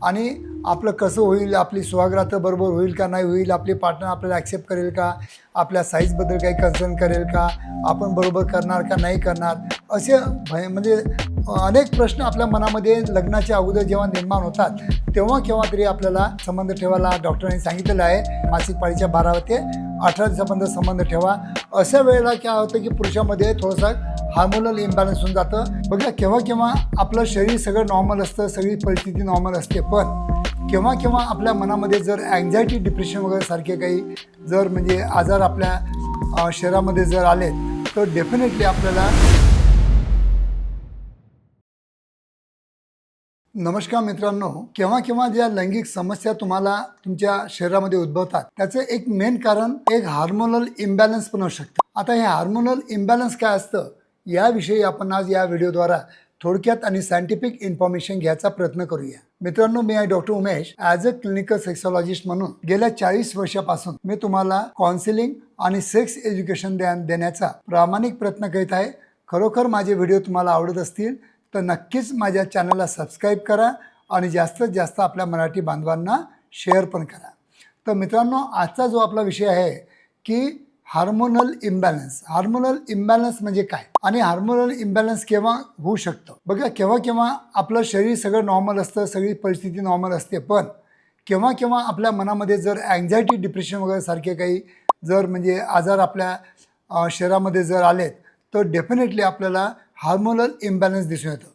आणि आपलं कसं होईल आपली सुहागरात्र बरोबर होईल का नाही होईल आपली पार्टनर आपल्याला ॲक्सेप्ट करेल का आपल्या साईजबद्दल काही कन्सर्न करेल का आपण बरोबर करणार का नाही करणार असे भय म्हणजे अनेक प्रश्न आपल्या मनामध्ये लग्नाच्या अगोदर जेव्हा निर्माण होतात तेव्हा केव्हा तरी आपल्याला संबंध ठेवायला डॉक्टरांनी सांगितलेलं आहे मासिक पाळीच्या बारा ते अठरा दिवसापर्यंत संबंध ठेवा. अशा वेळेला काय होतं की पुरुषामध्ये थोडंसं हार्मोनल इम्बॅलन्स होऊन जातं. बघा केव्हा केव्हा आपलं शरीर सगळं नॉर्मल असतं सगळी परिस्थिती नॉर्मल असते. पण केव्हा केव्हा आपल्या मनामध्ये जर अँझायटी डिप्रेशन वगैरे सारखे काही जर म्हणजे आजार आपल्या शरीरामध्ये जर आले तर डेफिनेटली आपल्याला नमस्कार मित्रांनो. केव्हा केव्हा ज्या लैंगिक समस्या तुम्हाला तुमच्या शरीरामध्ये उद्भवतात त्याचं एक मेन कारण एक हार्मोनल इम्बॅलन्स पण असू शकतं. आता हे हार्मोनल इम्बॅलन्स काय असतं? याविषयी आपण आज या व्हिडिओद्वारा थोडक्यात आणि सायंटिफिक इन्फॉर्मेशन घ्यायचा प्रयत्न करूया. मित्रांनो मी आहे doctor Umesh. As a clinical sexologist म्हणून गेल्या चाळीस वर्षापासून मी तुम्हाला काउन्सिलिंग आणि सेक्स एज्युकेशन देण्याचा प्रामाणिक प्रयत्न करीत आहे. खरोखर माझे व्हिडिओ तुम्हाला आवडत असतील तर नक्कीच माझ्या चॅनलला सबस्क्राईब करा आणि जास्तीत जास्त आपल्या मराठी बांधवांना शेअर पण करा. तर मित्रांनो आजचा जो आपला विषय आहे की हार्मोनल इम्बॅलन्स. हार्मोनल इम्बॅलन्स म्हणजे काय? आणि हार्मोनल इम्बॅलन्स केव्हा होऊ शकतं? बघा केव्हा केव्हा आपलं शरीर सगळं नॉर्मल असतं सगळी परिस्थिती नॉर्मल असते पण केव्हा केव्हा आपल्या मनामध्ये जर अँझायटी डिप्रेशन वगैरे सारखे काही जर म्हणजे आजार आपल्या शरीरामध्ये जर आलेत तर डेफिनेटली आपल्याला हार्मोनल इम्बॅलन्स दिसून येतं.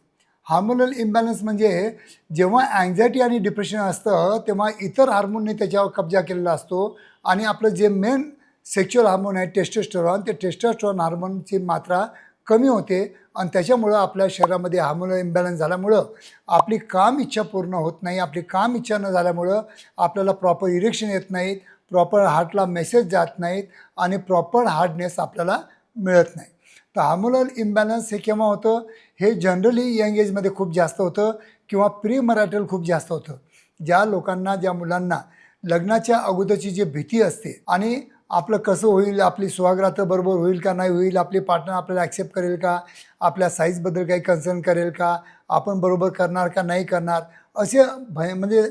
हार्मोनल इम्बॅलन्स म्हणजे जेव्हा अँझायटी आणि डिप्रेशन असतं तेव्हा इतर हार्मोनने त्याच्यावर कब्जा केलेला असतो आणि आपलं जे मेन सेक्च्युअल हार्मोन आहे टेस्टोस्टेरॉन ते टेस्टोस्टेरॉन हार्मोनची मात्रा कमी होते आणि त्याच्यामुळं आपल्या शरीरामध्ये हार्मोनल इम्बॅलन्स झाल्यामुळं आपली काम इच्छा पूर्ण होत नाही. आपली काम इच्छा न झाल्यामुळं आपल्याला प्रॉपर इरेक्शन येत नाहीत प्रॉपर हार्टला मेसेज जात नाहीत आणि प्रॉपर हार्डनेस आपल्याला मिळत नाही. तर हार्मोनल इम्बॅलन्स हे केव्हा होतं? हे जनरली यंग एजमध्ये खूप जास्त होतं किंवा प्री मराठल खूप जास्त होतं. ज्या लोकांना ज्या मुलांना लग्नाच्या अगोदरची जी भीती असते आणि आपलं कसं होईल आपली सुहागरात्र बरोबर होईल का नाही होईल आपली पार्टनर आपल्याला ॲक्सेप्ट करेल का आपल्या साईजबद्दल काही कन्सर्न करेल का आपण बरोबर करणार का नाही करणार असे भय म्हणजे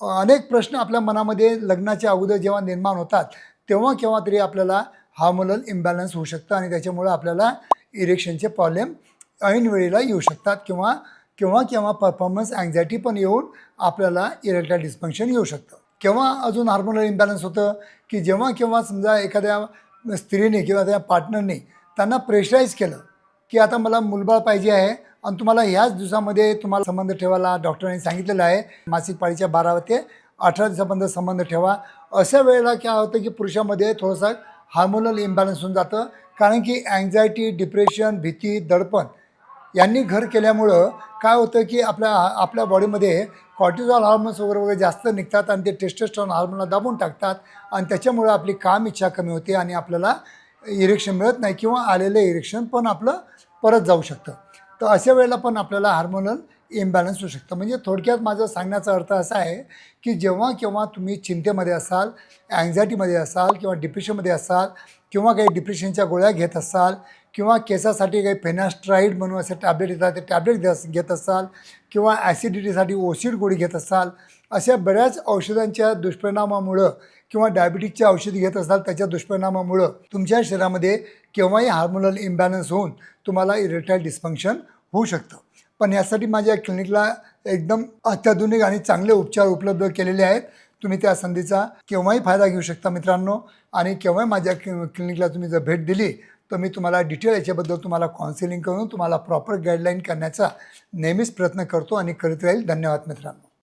अनेक प्रश्न आपल्या मनामध्ये लग्नाच्या अगोदर जेव्हा निर्माण होतात तेव्हा केव्हा तरी आपल्याला हार्मोनल इम्बॅलन्स होऊ शकतं आणि त्याच्यामुळं आपल्याला इरेक्शनचे प्रॉब्लेम ऐन वेळेला येऊ शकतात किंवा केव्हा केव्हा परफॉर्मन्स अँझायटी पण येऊन आपल्याला इरेक्टाईल डिस्फंक्शन येऊ शकतं. केव्हा अजून हार्मोनल इम्बॅलन्स होतं? की जेव्हा केव्हा समजा एखाद्या स्त्रीने किंवा त्या पार्टनरने त्यांना प्रेशराईज केलं की आता मला मुलबाळ पाहिजे आहे आणि तुम्हाला ह्याच दिवसामध्ये तुम्हाला संबंध ठेवायला डॉक्टरांनी सांगितलेलं आहे मासिक पाळीच्या बारा ते अठरा दिवसापर्यंत संबंध ठेवा. अशा वेळेला काय होतं की पुरुषामध्ये थोडंसं हार्मोनल इम्बॅलन्स होऊन जातं. कारण की अँझायटी डिप्रेशन भीती दडपण यांनी घर केल्यामुळं काय होतं की आपल्या आपल्या बॉडीमध्ये कॉर्टिझॉल हार्मोन्स वगैरे वगैरे जास्त निघतात आणि ते टेस्टेस्ट्रॉन हार्मोनला दाबून टाकतात आणि त्याच्यामुळं आपली काम इच्छा कमी होते आणि आपल्याला इरेक्शन मिळत नाही किंवा आलेलं इरेक्शन पण आपलं परत जाऊ शकतं. तर अशा वेळेला पण आपल्याला हार्मोनल इम्बॅलन्स होऊ शकतं. म्हणजे थोडक्यात माझा सांगण्याचा अर्थ असा आहे की जेव्हा केव्हा तुम्ही चिंतेमध्ये असाल अँझायटीमध्ये असाल किंवा डिप्रेशनमध्ये असाल किंवा काही डिप्रेशनच्या गोळ्या घेत असाल किंवा केसासाठी काही फेनास्ट्राईड म्हणून असे टॅबलेट येतात ते टॅबलेट घेत घेत असाल किंवा ॲसिडिटीसाठी ओसिड गोळी घेत असाल अशा बऱ्याच औषधांच्या दुष्परिणामामुळं किंवा डायबिटीजचे औषध घेत असाल त्याच्या दुष्परिणामामुळं तुमच्या शरीरामध्ये केव्हाही हार्मोनल इम्बॅलन्स होऊन तुम्हाला इरेक्टाईल डिस्फंक्शन होऊ शकतं. पण यासाठी माझ्या क्लिनिकला एकदम अत्याधुनिक आणि चांगले उपचार उपलब्ध केलेले आहेत. तुम्ही त्या संधीचा केव्हाही फायदा घेऊ शकता मित्रांनो. आणि केव्हाही माझ्या क्लिनिकला तुम्ही जर भेट दिली तर मी तुम्हाला डिटेल याच्याबद्दल तुम्हाला काउन्सिलिंग करून तुम्हाला प्रॉपर गाईडलाईन करण्याचा नेहमीच प्रयत्न करतो आणि करीत राहील. धन्यवाद मित्रांनो.